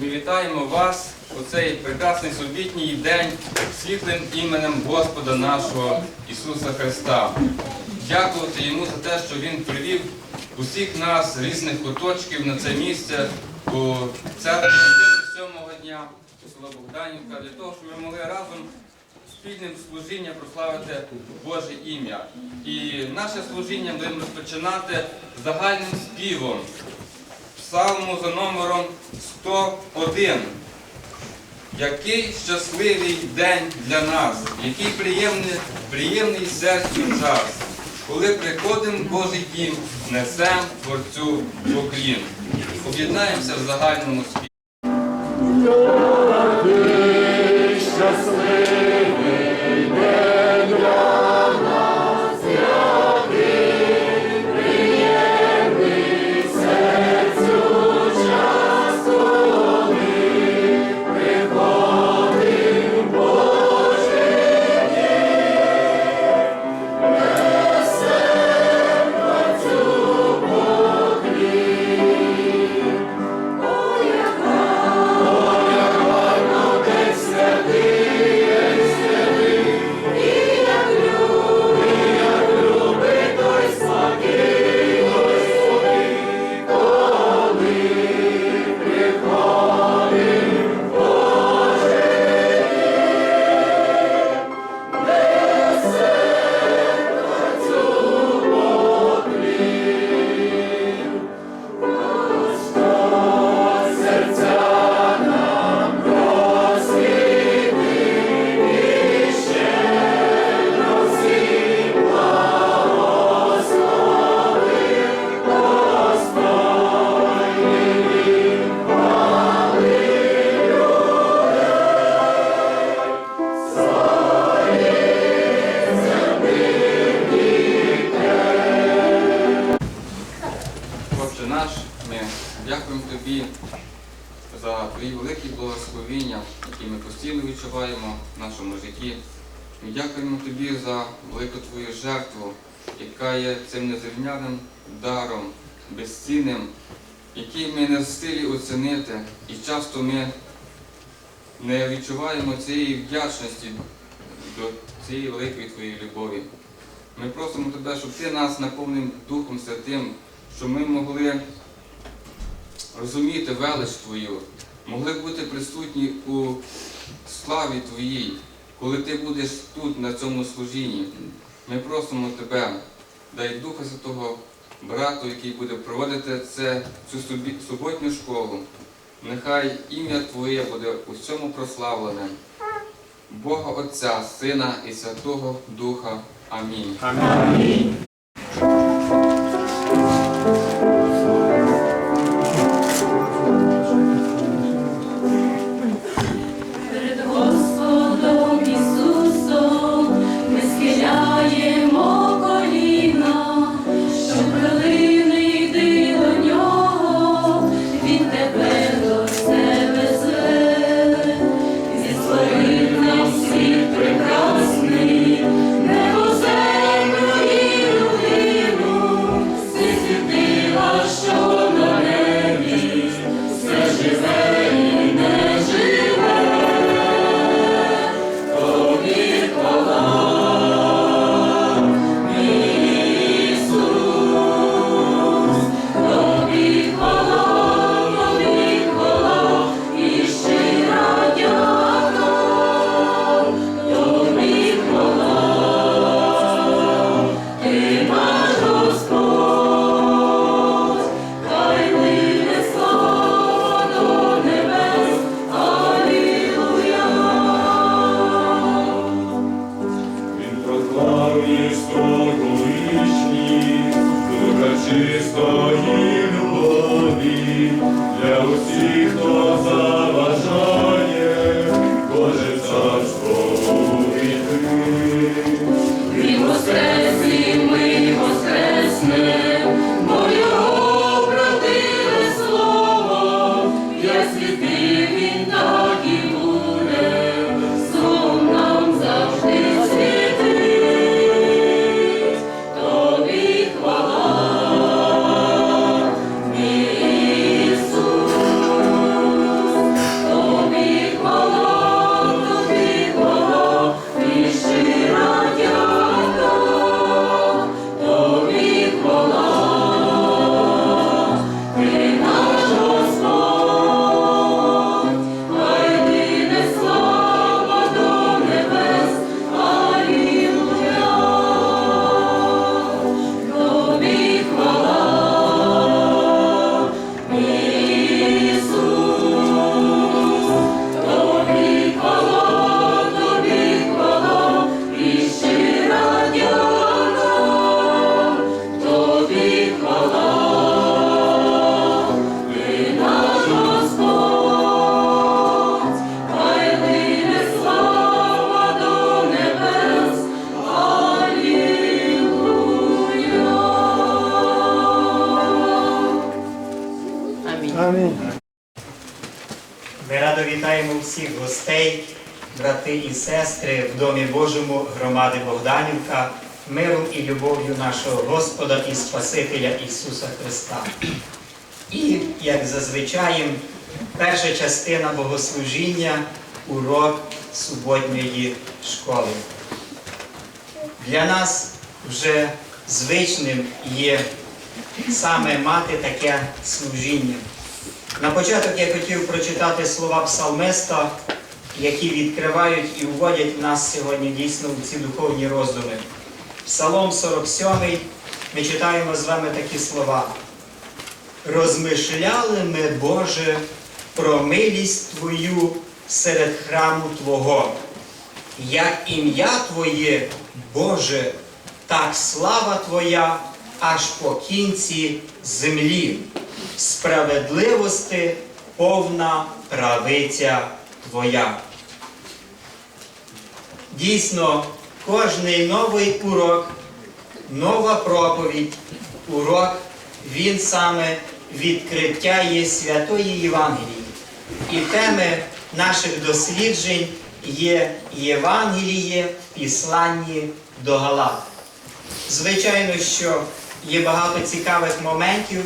Ми вітаємо вас у цей прекрасний суботній день світлим іменем Господа нашого Ісуса Христа. Дякувати Йому за те, що Він привів усіх нас різних куточків на це місце у церкві сьомого дня у село Богданівка, для того, щоб ми могли разом спільним служінням прославити Боже ім'я. І наше служіння будемо розпочинати загальним співом псалму за номером 101. Який щасливий день для нас, який приємний, приємний серцю час, коли приходимо в Божий дім, несем Творцю поклін. Об'єднаємося в загальному співі. Нашому житті. Ми дякуємо Тобі за велику Твою жертву, яка є цим незрівняним даром, безцінним, який ми не в стилі оцінити. І часто ми не відчуваємо цієї вдячності до цієї великої Твоєї любові. Ми просимо Тебе, щоб Ти нас наповнив Духом Святим, щоб ми могли розуміти велич Твою, могли бути присутні у славі Твоїй, коли Ти будеш тут, на цьому служінні. Ми просимо Тебе, дай Духа Святого брату, який буде проводити це, цю суботню школу. Нехай ім'я Твоє буде у всьому прославлене. Бога Отця, Сина і Святого Духа. Амінь. Перед і сестри в Домі Божому громади Богданівка, миром і любов'ю нашого Господа і Спасителя Ісуса Христа. І, як зазвичай, перша частина богослужіння урок суботньої школи. Для нас вже звичним є саме мати таке служіння. На початок я хотів прочитати слова псалмиста, які відкривають і вводять нас сьогодні дійсно в ці духовні роздуми. Псалом 47 ми читаємо з вами такі слова. Розмишляли ми, Боже, про милість Твою серед храму Твого. Як ім'я Твоє, Боже, так слава Твоя аж по кінці землі. Справедливости повна правиця Твоя. Дійсно, кожний новий урок, нова проповідь, урок, він саме відкриття є святої Євангелії. І теми наших досліджень є Євангеліє в післанні до Галат. Звичайно, що є багато цікавих моментів,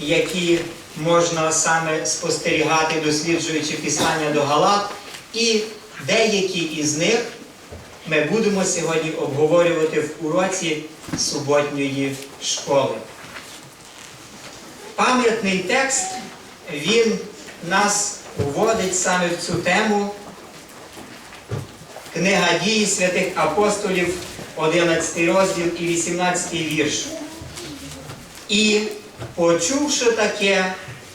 які можна саме спостерігати, досліджуючи післання до Галат, і деякі із них ми будемо сьогодні обговорювати в уроці суботньої школи. Пам'ятний текст, він нас вводить саме в цю тему. Книга дії святих апостолів, 11 розділ і 18 вірш. І, почувши таке,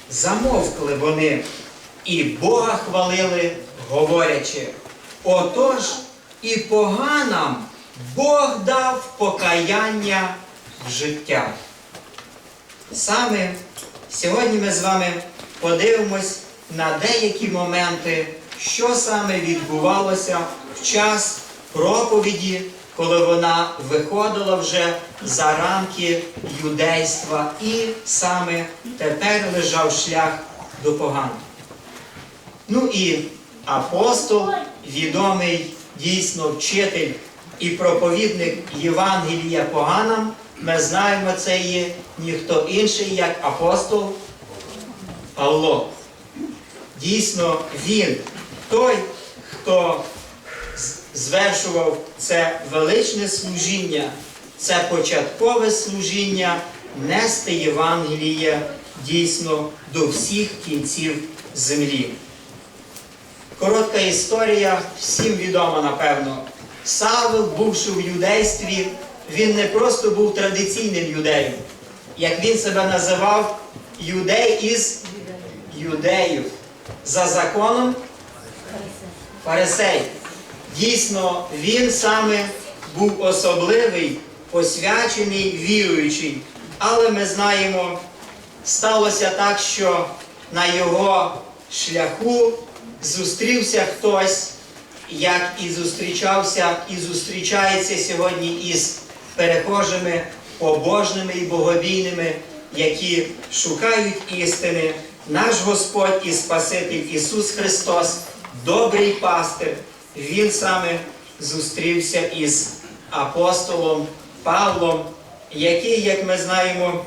замовкли вони, і Бога хвалили, говорячи, отож і поганам Бог дав покаяння в життя. Саме сьогодні ми з вами подивимось на деякі моменти, що саме відбувалося в час проповіді, коли вона виходила вже за рамки юдейства і саме тепер лежав шлях до поган. Ну і апостол, відомий дійсно вчитель і проповідник Євангелія поганам, ми знаємо, це є ніхто інший, як апостол Павло. Дійсно, він той, хто звершував це величне служіння, це початкове служіння нести Євангеліє дійсно до всіх кінців землі. Коротка історія, всім відома, напевно. Савел, бувши в юдействі, він не просто був традиційним юдеєм, як він себе називав, юдей із юдеїв. За законом фарисей. Дійсно, він саме був особливий, посвячений, віруючий. Але ми знаємо, сталося так, що на його шляху зустрівся хтось, як і зустрічався, і зустрічається сьогодні із перехожими, побожними і боговійними, які шукають істини. Наш Господь і Спаситель Ісус Христос, добрий пастир, Він саме зустрівся із апостолом Павлом, який, як ми знаємо,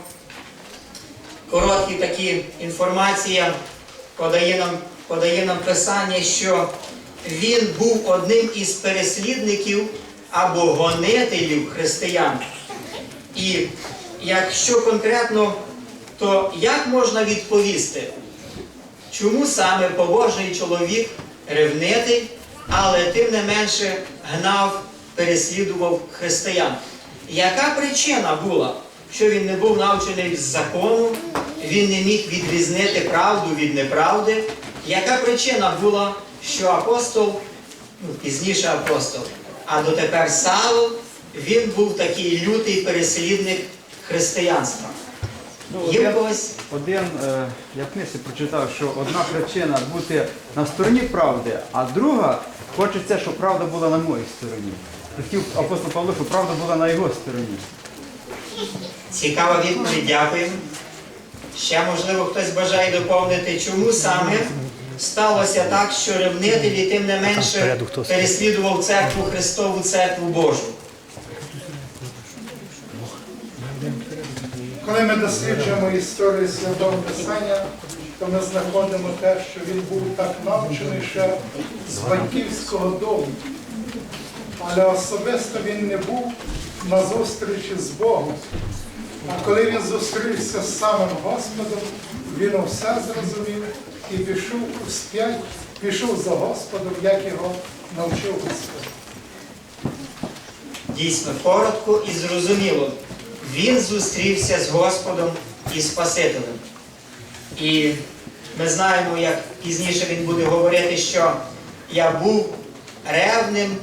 короткі такі інформація подає нам, подає нам писання, що він був одним із переслідників або гонителів християн. І якщо конкретно, то як можна відповісти, чому саме побожний чоловік ревнитель, але тим не менше гнав, переслідував християн? Яка причина була, що він не був навчений з закону, він не міг відрізнити правду від неправди? Яка причина була, що апостол, ну, пізніше апостол, а дотепер Савл, він був такий лютий переслідник християнства? Ну, Є один, в когось? один е, я в книзі прочитав, що одна причина бути на стороні правди, а друга хочеться, щоб правда була на моїй стороні. Хотів апостол Павло, щоб правда була на його стороні. Цікава відповідь, дякую. Ще, можливо, хтось бажає доповнити, чому саме сталося так, що ревнителі тим не менше переслідував церкву Христову, церкву Божу. Коли ми досліджуємо історію Святого Писання, то ми знаходимо те, що він був так навчений ще з батьківського дому. Але особисто він не був на зустрічі з Богом. А коли він зустрівся з самим Господом, він все зрозумів і пішов вспять, пішов за Господом, як його навчив Господь. Дійсно, коротко і зрозуміло. Він зустрівся з Господом і Спасителем. І ми знаємо, як пізніше він буде говорити, що я був ревним.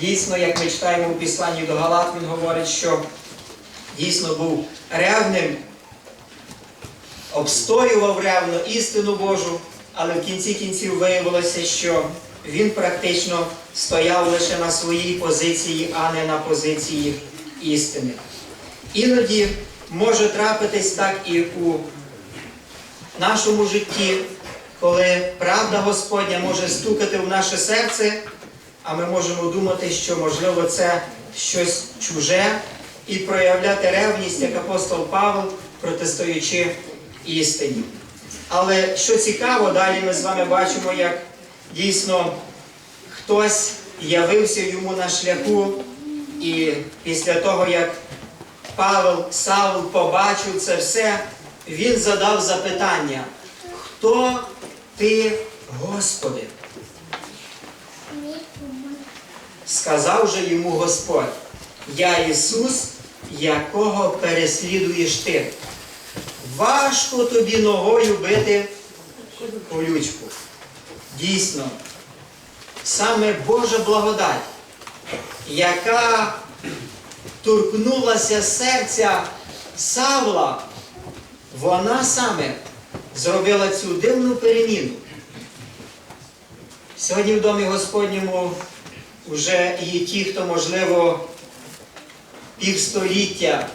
Дійсно, як ми читаємо у Післанні до Галат, він говорить, що дійсно був ревним, обстоював ревно істину Божу, але в кінці кінців виявилося, що він практично стояв лише на своїй позиції, а не на позиції істини. Іноді може трапитись так і у нашому житті, коли правда Господня може стукати в наше серце, а ми можемо думати, що можливо це щось чуже, і проявляти ревність, як апостол Павел, протистоючи істині. Але що цікаво, далі ми з вами бачимо, як дійсно хтось явився йому на шляху, і після того, як Павел Савл побачив це все, він задав запитання, хто ти, Господи? Сказав же йому Господь, я Ісус, якого переслідуєш ти. Важко тобі ногою бити колючку. Дійсно, саме Божа благодать, яка торкнулася серця Савла, вона саме зробила цю дивну переміну. Сьогодні в домі Господньому вже є ті, хто, можливо, півстоліття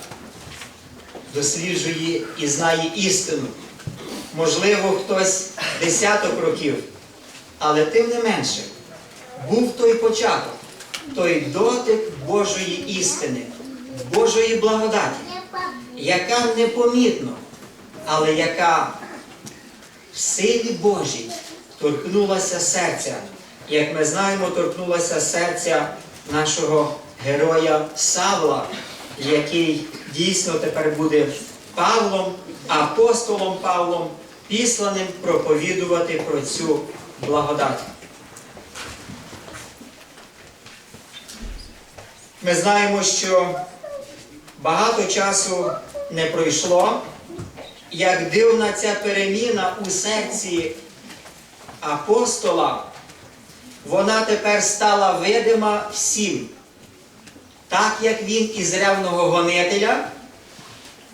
досліджує і знає істину. Можливо, хтось десяток років, але тим не менше, був той початок, той дотик Божої істини, Божої благодаті, яка непомітно, але яка в силі Божій торкнулася серця. Як ми знаємо, торкнулася серця нашого героя Савла, який дійсно тепер буде Павлом, апостолом Павлом, післаним проповідувати про цю благодать. Ми знаємо, що багато часу не пройшло, як дивна ця переміна у серці апостола, вона тепер стала видима всім. Так як він із ревного гонителя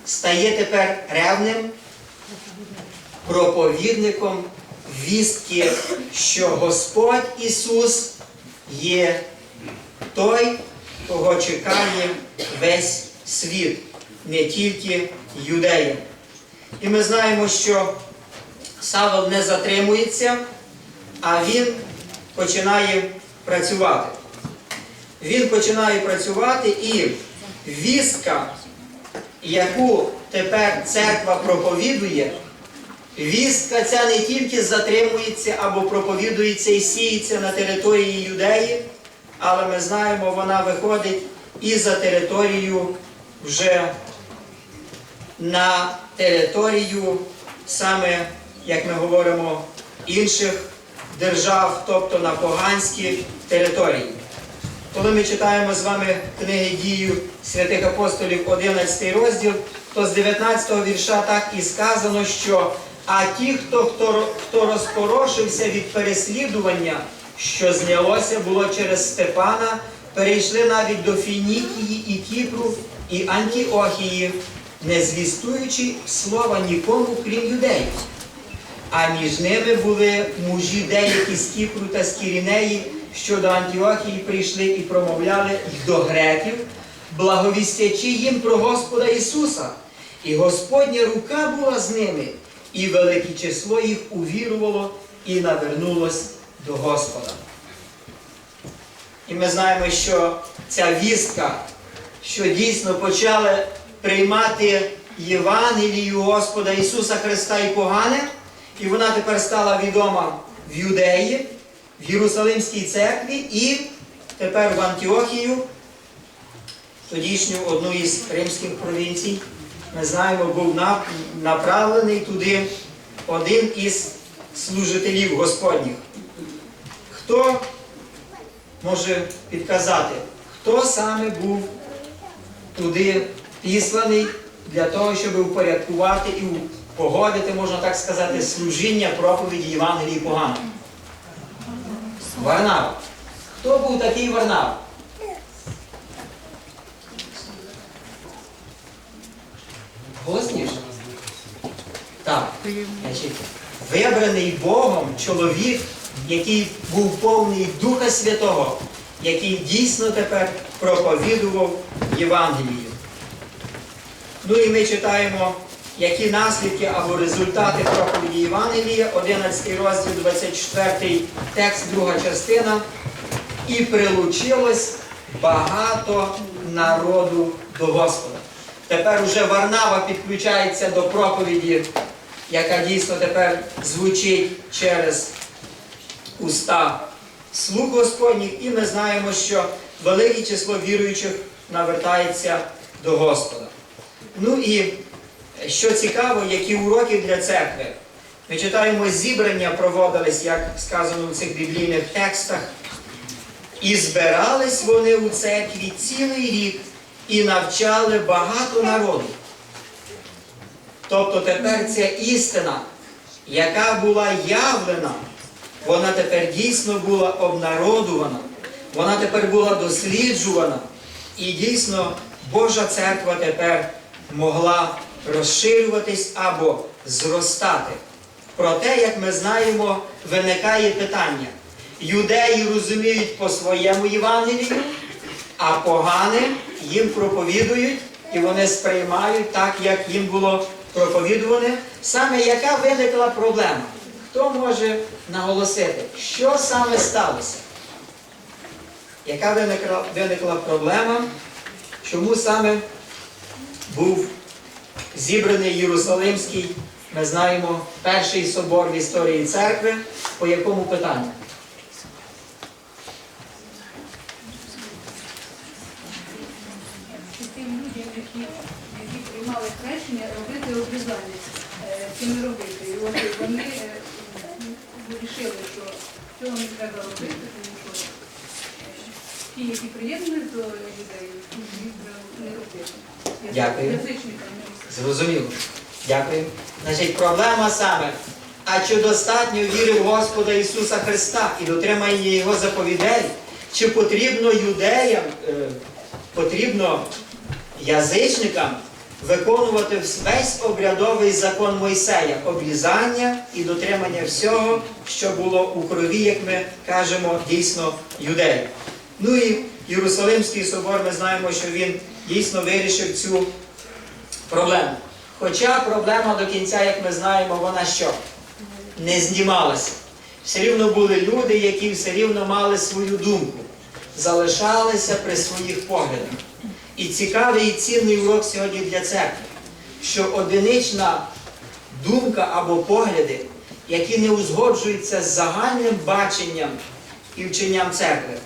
стає тепер ревним проповідником вістки, що Господь Ісус є той, кого чекає весь світ, не тільки юдеї. І ми знаємо, що Савол не затримується, а він починає працювати. Він починає працювати і вістка, яку тепер церква проповідує, вістка ця не тільки затримується або проповідується і сіється на території юдеї, але ми знаємо, вона виходить і за територію вже на територію саме, як ми говоримо, інших держав, тобто на поганські території. Коли ми читаємо з вами книги дію святих апостолів 11 розділ, то з 19 вірша так і сказано, що а ті, хто, хто, хто розпорошився від переслідування, що знялося було через Степана, перейшли навіть до Фінікії і Кіпру і Антіохії, не звістуючи слова нікому, крім юдеїв. А між ними були мужі деякі з Кіпру та з Кірінеї, що до Антіохії прийшли і промовляли й до греків, благовістячи їм про Господа Ісуса. І Господня рука була з ними, і велике число їх увірувало, і навернулось до Господа. І ми знаємо, що ця вістка, що дійсно почали приймати Євангелію Господа Ісуса Христа і погане, і вона тепер стала відома в Юдеї, в Єрусалимській церкві і тепер в Антіохію, тодішню одну із римських провінцій. Ми знаємо, був направлений туди один із служителів Господніх. Хто може підказати, хто саме був туди післаний для того, щоб упорядкувати і погодити, можна так сказати, служіння проповіді Євангелії погано? Варнава. Хто був такий Варнава? Голосніше. Так. Вибраний Богом чоловік, який був повний Духа Святого, який дійсно тепер проповідував Євангелію. Ну і ми читаємо, які наслідки або результати проповіді Євангелія, 11 розділ, 24 текст, друга частина. І прилучилось багато народу до Господа. Тепер уже Варнава підключається до проповіді, яка дійсно тепер звучить через уста слуг Господніх, і ми знаємо, що велике число віруючих навертається до Господа. Ну і що цікаво, які уроки для церкви. Ми читаємо, зібрання проводились, як сказано в цих біблійних текстах. І збирались вони у церкві цілий рік і навчали багато народу. Тобто тепер ця істина, яка була явлена, вона тепер дійсно була обнародувана, вона тепер була досліджувана. І дійсно Божа церква тепер могла розширюватись або зростати. Проте, як ми знаємо, виникає питання. Юдеї розуміють по своєму Євангелію, а погане їм проповідують, і вони сприймають так, як їм було проповідуване. Саме яка виникла проблема? Хто може наголосити, що саме сталося? Яка виникла, виникла проблема? Чому саме був зібраний Єрусалимський, ми знаємо, перший собор в історії церкви, по якому питанню? І тим людям, які, які приймали хрещення, робити обрізання. Е, Це не робити. І от вони е, вирішили, що цього не треба робити, тому що е, ті, які приєднують до людей, їх не робити. Дякую. Зрозуміло. Дякую. Значить, проблема саме. А чи достатньо віри в Господа Ісуса Христа і дотримання Його заповідей? Чи потрібно юдеям, е, потрібно язичникам виконувати весь обрядовий закон Мойсея, обрізання і дотримання всього, що було у крові, як ми кажемо, дійсно юдеїв? Ну і Єрусалимський собор, ми знаємо, що він дійсно вирішив цю проблему. Хоча проблема до кінця, як ми знаємо, вона що? Не знімалася. Все рівно були люди, які все рівно мали свою думку, залишалися при своїх поглядах. І цікавий і цінний урок сьогодні для церкви, що одинична думка або погляди, які не узгоджуються з загальним баченням і вченням церкви,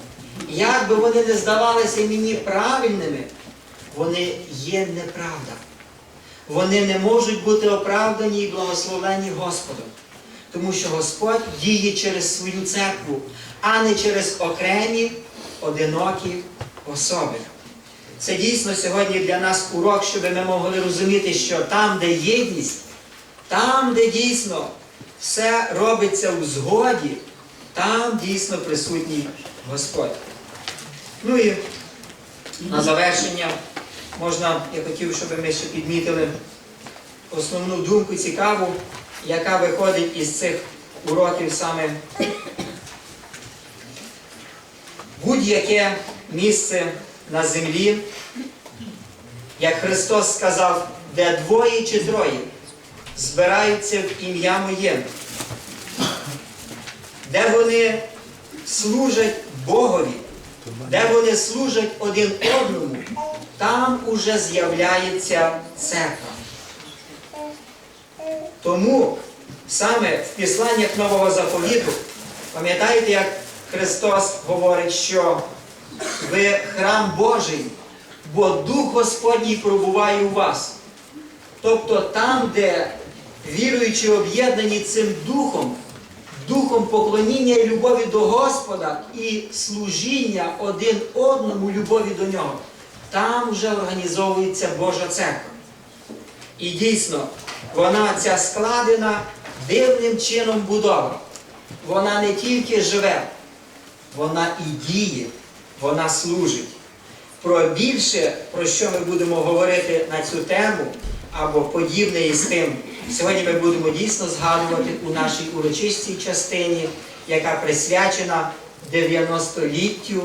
як би вони не здавалися мені правильними, вони є неправда. Вони не можуть бути оправдані і благословені Господом. Тому що Господь діє через свою церкву, а не через окремі одинокі особи. Це дійсно сьогодні для нас урок, щоб ми могли розуміти, що там, де єдність, там, де дійсно все робиться у згоді, там дійсно присутній Господь. Ну і на завершення можна, я хотів, щоб ми ще підмітили основну думку цікаву, яка виходить із цих уроків саме будь-яке місце на землі, як Христос сказав, де двоє чи троє збираються в ім'я моє. де вони служать Богові, де вони служать один одному, там уже з'являється церква. Тому саме в післаннях Нового заповіту, пам'ятаєте, як Христос говорить, що ви храм Божий, бо Дух Господній пробуває у вас. Тобто там, де віруючі об'єднані цим духом, духом поклоніння і любові до Господа і служіння один одному любові до нього, там вже організовується Божа церква. І дійсно, вона ця складена дивним чином будова. Вона не тільки живе, вона і діє, вона служить. Про більше, про що ми будемо говорити на цю тему, або подібне із тим, сьогодні ми будемо дійсно згадувати у нашій урочистій частині, яка присвячена 90-літтю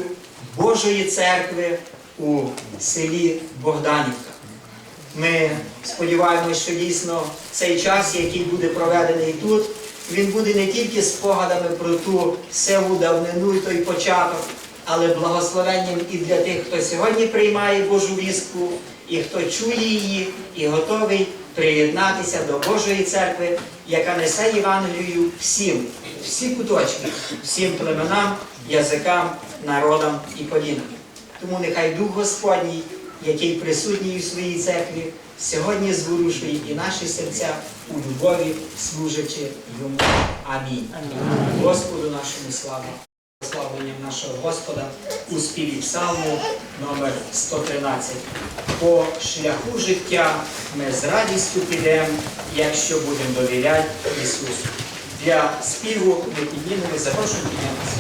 Божої церкви у селі Богданівка. Ми сподіваємося, що дійсно цей час, який буде проведений тут, він буде не тільки спогадами про ту сиву давнину і той початок, але благословенням і для тих, хто сьогодні приймає Божу вістку, і хто чує її, і готовий приєднатися до Божої церкви, яка несе Євангелію всім, всі куточки, всім племенам, язикам, народам і колінам. Тому нехай Дух Господній, який присутній у своїй церкві, сьогодні зворушує і наші серця у любові, служачи йому. Амінь. Господу нашому слава. Славленням нашого Господа у співі псалму номер 113. По шляху життя ми з радістю підемо, якщо будемо довіряти Ісусу. Для співу ми піднімемо, запрошуємо піднятися.